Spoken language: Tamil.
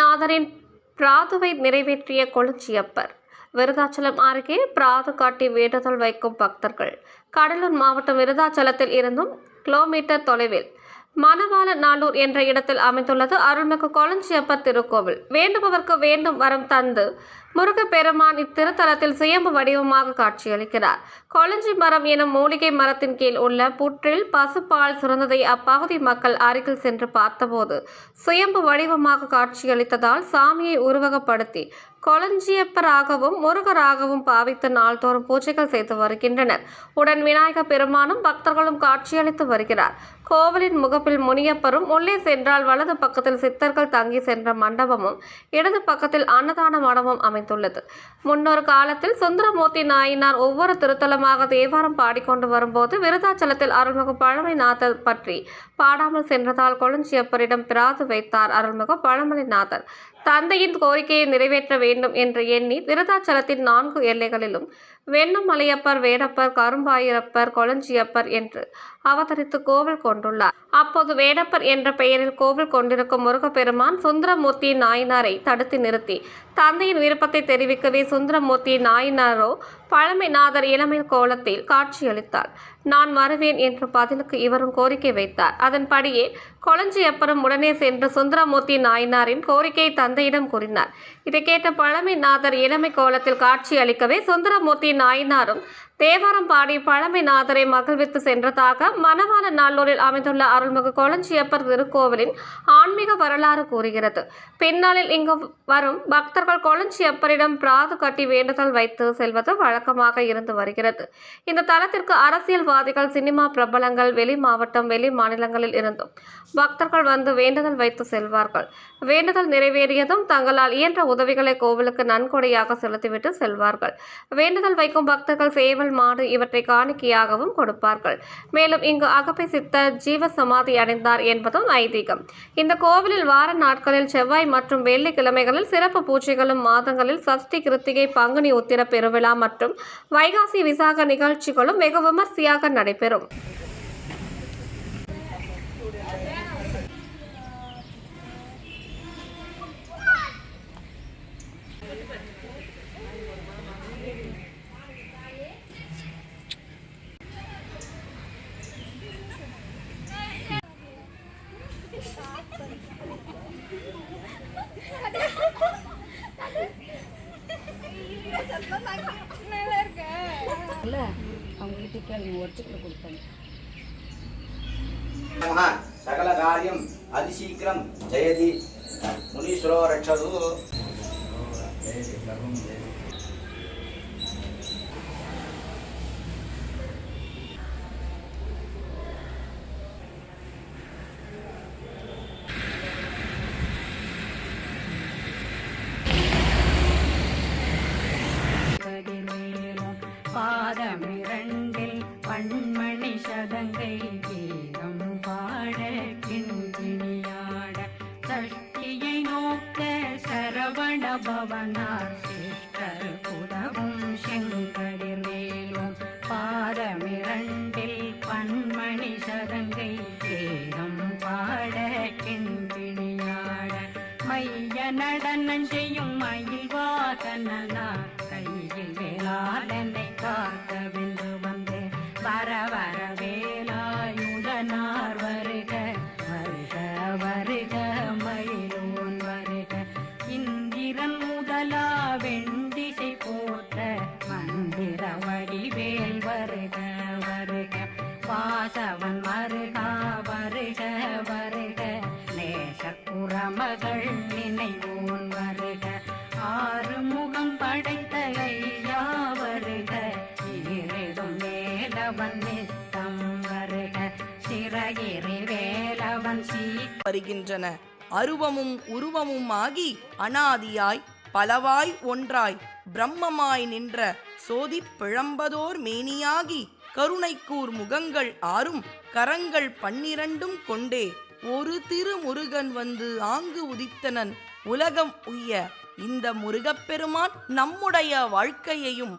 நாதரின் பிராதுவை நிறைவேற்றிய கொளஞ்சியப்பர். விருதாச்சலம் அருகே பிராது காட்டி வேண்டுதல் வைக்கும் பக்தர்கள். கடலூர் மாவட்டம் விருதாச்சலத்தில் இருந்தும் கிலோமீட்டர் தொலைவில் மணவாள நாளூர் என்ற இடத்தில் அமைந்துள்ளது அருள்மிகு கொளஞ்சியப்பர் திருக்கோவில். வேண்டுபவர்க்கு வேண்டும் வரம் தந்து முருகப்பெருமான் இத்திருத்தலத்தில் சுயம்பு வடிவமாக காட்சியளிக்கிறார். கொளஞ்சி மரம் எனும் மூலிகை மரத்தின் கீழ் உள்ள புற்றில் பசுப்பால் சுரந்ததை அப்பகுதி மக்கள் அருகில் சென்று பார்த்தபோது சுயம்பு வடிவமாக காட்சியளித்ததால் சாமியை உருவகப்படுத்தி கொளஞ்சியப்பராகவும் முருகராகவும் பாவித்து நாள்தோறும் பூஜைகள் செய்து வருகின்றனர். உடன் விநாயகர் பெருமானும் பக்தர்களும் காட்சியளித்து வருகிறார். கோவிலின் முகப்பில் முனியப்பரும் உள்ளே சென்றால் வலது பக்கத்தில் சித்தர்கள் தங்கி சென்ற மண்டபமும் இடது பக்கத்தில் அன்னதான மடமும் அமைந்துள்ளது. முன்னொரு காலத்தில் சுந்தரமூர்த்தி நாயினார் ஒவ்வொரு திருத்தலமாக தேவாரம் பாடிக்கொண்டு வரும்போது விருதாச்சலத்தில் அருள்மிகு பழமைநாதர் பற்றி பாடாமல் சென்றதால் கொழுஞ்சியப்பரிடம் பிராது வைத்தார் அருள்மிகு பழமலைநாதர். தந்தையின் கோரிக்கையை நிறைவேற்ற வேண்டும் என்று எண்ணி விருதாச்சலத்தின் நான்கு எல்லைகளிலும் வெண்ணும் மலையப்பர் வேடப்பர் கரும்பாயிரப்பர் கொளஞ்சியப்பர் என்று அவதரித்து கோவில் கொண்டுள்ளார். அப்போது வேடப்பர் என்ற பெயரில் கோவில் கொண்டிருக்கும் முருகப்பெருமான் சுந்தரமூர்த்தி நாயனாரை தடுத்து நிறுத்தி தந்தையின் விருப்பத்தை தெரிவிக்கவே சுந்தரமூர்த்தி நாயனாரோ பழமைநாதர் இளமை கோலத்தில் காட்சியளித்தார். நான் வருவேன் என்ற பதிலுக்கு இவரும் கோரிக்கை வைத்தார். அதன்படியே கொளஞ்சியப்பரும் உடனே சென்று சுந்தரமூர்த்தி நாயனாரின் கோரிக்கையை தந்தையிடம் கூறினார். இதை கேட்ட பழமைநாதர் இளமை கோலத்தில் காட்சி அளிக்கவே சுந்தரமூர்த்தி நாயனாரும் தேவாரம் பாடி பழமைநாதரை மகிழ்வித்து சென்றதாக மணவாள நாளூரில் அமைந்துள்ள அருள்மிகு கொளஞ்சியப்பர் திருக்கோவிலின் ஆன்மீக வரலாறு கூறுகிறது. பின்னாளில் இங்கு வரும் பக்தர்கள் கொளஞ்சியப்பரிடம் பிராது கட்டி வேண்டுதல் வைத்து செல்வது வழக்கமாக இருந்து வருகிறது. இந்த தளத்திற்கு அரசியல்வாதிகள் சினிமா பிரபலங்கள் வெளி மாவட்டம் வெளி மாநிலங்களில் இருந்தும் பக்தர்கள் வந்து வேண்டுதல் வைத்து செல்வார்கள். வேண்டுதல் நிறைவேறியதும் தங்களால் இயன்ற உதவிகளை கோவிலுக்கு நன்கொடையாக செலுத்திவிட்டு செல்வார்கள். வேண்டுதல் வைக்கும் பக்தர்கள் சேவல் மாடு இவற்றை காணிக்கையாகவும் கொடுப்பார்கள். மேலும் இங்கு அகப்பை சித்தர் ஜீவ சமாதி அடைந்தார் என்பதும் ஐதீகம். இந்த கோவிலில் வார நாட்களில் செவ்வாய் மற்றும் வெள்ளிக்கிழமைகளில் சிறப்பு பூஜைகளும் மாதங்களில் சஷ்டி கிருத்திகை பங்குனி உத்திர பெருவிழா மற்றும் வைகாசி விசாக நிகழ்ச்சிகளும் மிக விமர்சையாக நடைபெறும். இல்லை அவங்ககிட்ட கேளுங்க ஒருத்தர் கொடுப்பாங்க నమః సకల కార్యం అతిశీఘ్రం జయతి మునీశ్వరో రక్షదు பாதமிரண்டில் பண்மணி சதங்கை கீதம் பாடக்கின் கைய நடனம் செய்யும் மயில் வாசனார் கையில் வேளாளனை காக்க வென்று வந்தே. வர வர வேலாயுடனார் வருக வருக வருக மயிலோன் வருக. இந்திரன் முதலா வெண்டிசை போட்ட மந்திர வடிவேல் வருக வருக. வாசவன் மருகா வருக வருக. நேச புறமகள் வேலவன் நித்தம் வருக. வேலவன் சீ வருகின்றன. அருவமும் உருவமும் ஆகி அனாதியாய் பலவாய் ஒன்றாய் பிரம்மமாய் நின்ற சோதிப் பிழம்பதோர் மேனியாகி கருணைக்கூர் முகங்கள் ஆறும் கரங்கள் பன்னிரண்டும் கொண்டே. ஒரு திரு முருகன் வந்து ஆங்கு உதித்தனன் உலகம் உய்ய. இந்த முருகப்பெருமான் நம்முடைய வாழ்க்கையையும்